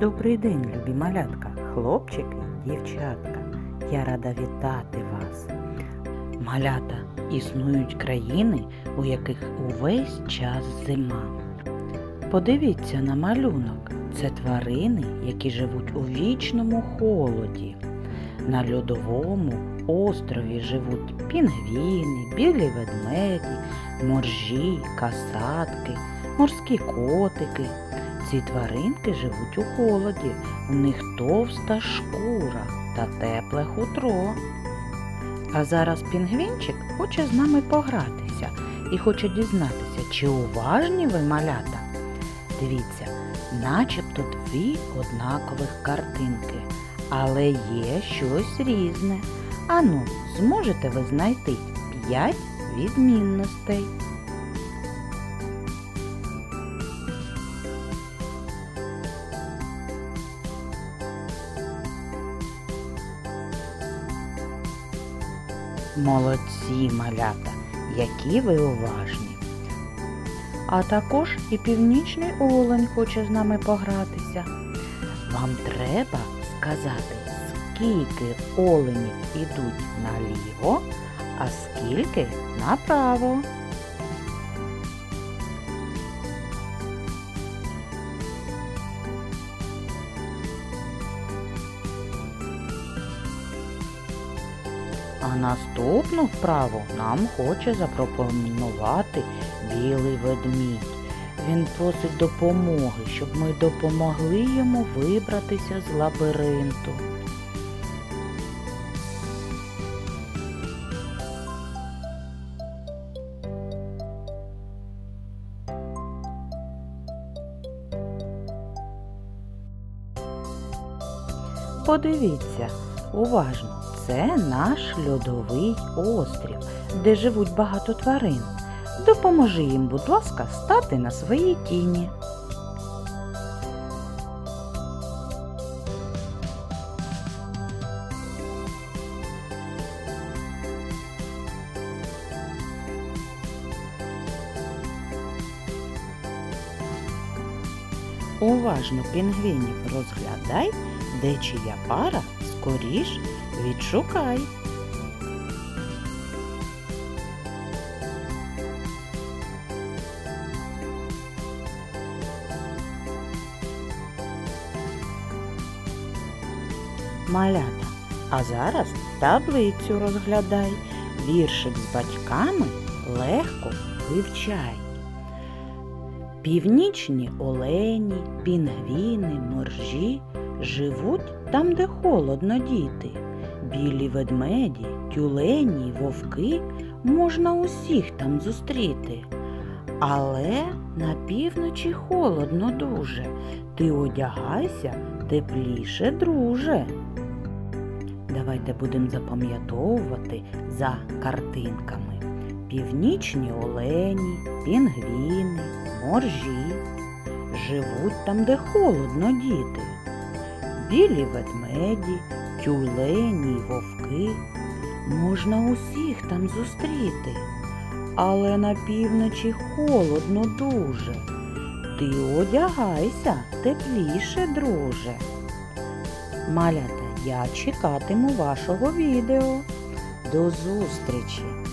Добрий день, любі малятка, хлопчики, дівчатка. Я рада вітати вас. Малята існують країни, у яких увесь час зима. Подивіться на малюнок. Це тварини, які живуть у вічному холоді. На льодовому острові живуть пінгвіни, білі ведмеді, моржі, касатки, морські котики. Ці тваринки живуть у холоді, у них товста шкура та тепле хутро. А зараз пінгвінчик хоче з нами погратися і хоче дізнатися, чи уважні ви малята. Дивіться, начебто дві однакових картинки, але є щось різне. Ану, зможете ви знайти п'ять відмінностей. Молодці малята, які ви уважні. А також і північний олень хоче з нами погратися. Вам треба сказати, скільки оленів ідуть наліво, а скільки направо. А наступну вправу нам хоче запропонувати білий ведмідь. Він просить допомоги, щоб ми допомогли йому вибратися з лабіринту. Подивіться, уважно, це наш льодовий острів, де живуть багато тварин. Допоможи їм, будь ласка, стати на свої тіні. Уважно пінгвінів розглядай, де чия пара скоріш відшукай. Малята, а зараз таблицю розглядай. Віршик з батьками легко вивчай. Північні олені, пінгвіни, моржі живуть там, де холодно діти. Білі ведмеді, тюлені, вовки можна усіх там зустріти. Але на півночі холодно дуже. Ти одягайся тепліше, друже. Давайте будемо запам'ятовувати за картинками. Північні олені, пінгвіни, моржі живуть там, де холодно діти. Білі ведмеді, тюлені й вовки можна усіх там зустріти. Але на півночі холодно дуже. Ти одягайся тепліше, друже. Малята, я чекатиму вашого відео. До зустрічі!